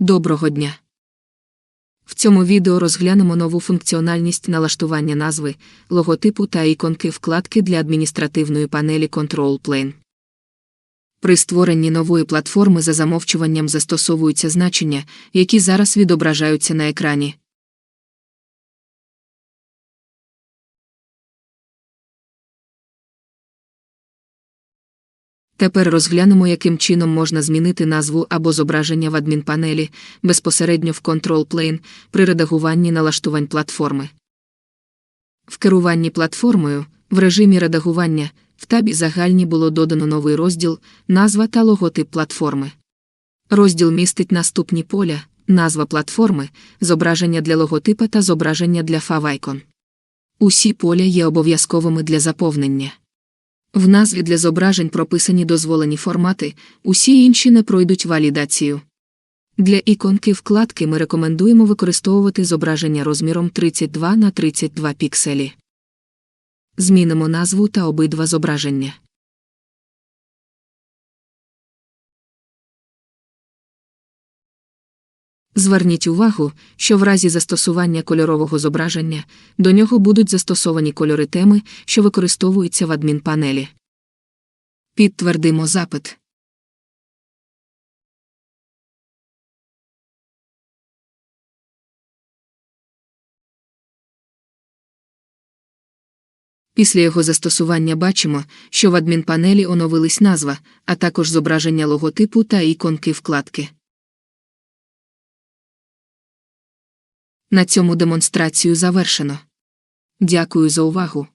Доброго дня! В цьому відео розглянемо нову функціональність налаштування назви, логотипу та іконки вкладки для адміністративної панелі Control Plane. При створенні нової платформи за замовчуванням застосовуються значення, які зараз відображаються на екрані. Тепер розглянемо, яким чином можна змінити назву або зображення в адмінпанелі безпосередньо в Control Plane при редагуванні налаштувань платформи. В керуванні платформою, в режимі редагування, в табі Загальні було додано новий розділ Назва та логотип платформи. Розділ містить наступні поля, назва платформи, зображення для логотипа та зображення для favicon. Усі поля є обов'язковими для заповнення. В назві для зображень прописані дозволені формати, усі інші не пройдуть валідацію. Для іконки вкладки ми рекомендуємо використовувати зображення розміром 32 на 32 пікселі. Змінимо назву та обидва зображення. Зверніть увагу, що в разі застосування кольорового зображення до нього будуть застосовані кольори теми, що використовуються в адмінпанелі. Підтвердимо запит. Після його застосування бачимо, що в адмінпанелі оновились назва, а також зображення логотипу та іконки вкладки. На цьому демонстрацію завершено. Дякую за увагу.